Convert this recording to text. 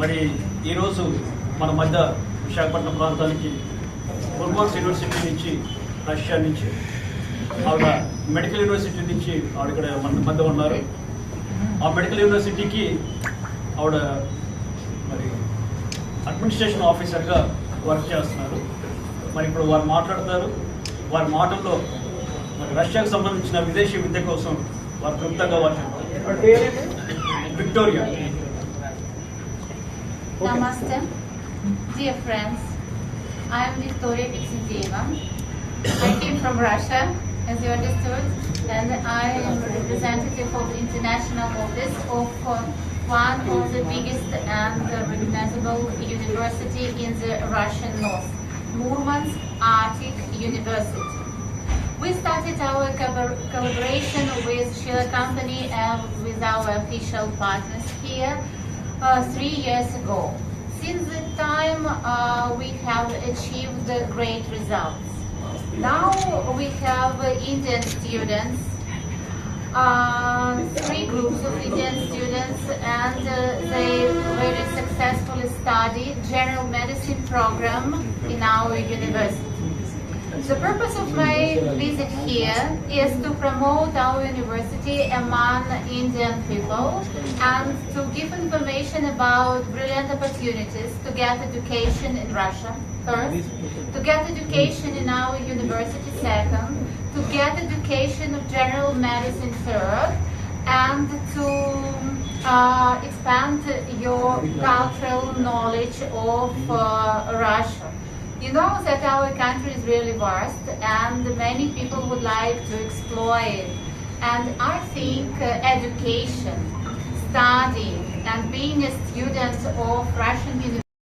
మరి ఈరోజు మన మధ్య విశాఖపట్నం ప్రాంతానికి గుల్మోర్స్ యూనివర్సిటీ నుంచి రష్యా నుంచి ఆవిడ మెడికల్ యూనివర్సిటీ నుంచి ఆవిడ ఇక్కడ మన మధ్య ఉన్నారు. ఆ మెడికల్ యూనివర్సిటీకి ఆవిడ మరి అడ్మినిస్ట్రేషన్ ఆఫీసర్గా వర్క్ చేస్తున్నారు. మరి ఇప్పుడు వారు మాట్లాడతారు. వారి మాటల్లో మరి రష్యాకు సంబంధించిన విదేశీ విద్య కోసం వారు క్లుప్తంగా వారు చెప్తారు. Okay. Namaste. Dear friends, I am Victoria Pixidieva. I came from Russia, as you understood, and I am representative of the international office of uh, one of the biggest and recognizable university in the Russian north, Murmansk Arctic University. We started our collaboration with Shiller Company and with our official partners here three years ago. Since that time, uh, we have achieved uh, great results. Now we have uh, Indian students, uh, three groups of Indian students, and uh, they very successfully study general medicine program in our university. The purpose of my visit here is to promote our university among Indian people and to give information about brilliant opportunities to get education in Russia first, to get education in our university second, to get education of general medicine third, and to uh, expand your cultural knowledge of uh, Russia. You know that our country is really vast and many people would like to explore it. And I think uh, education, studying, and being a student of Russian university.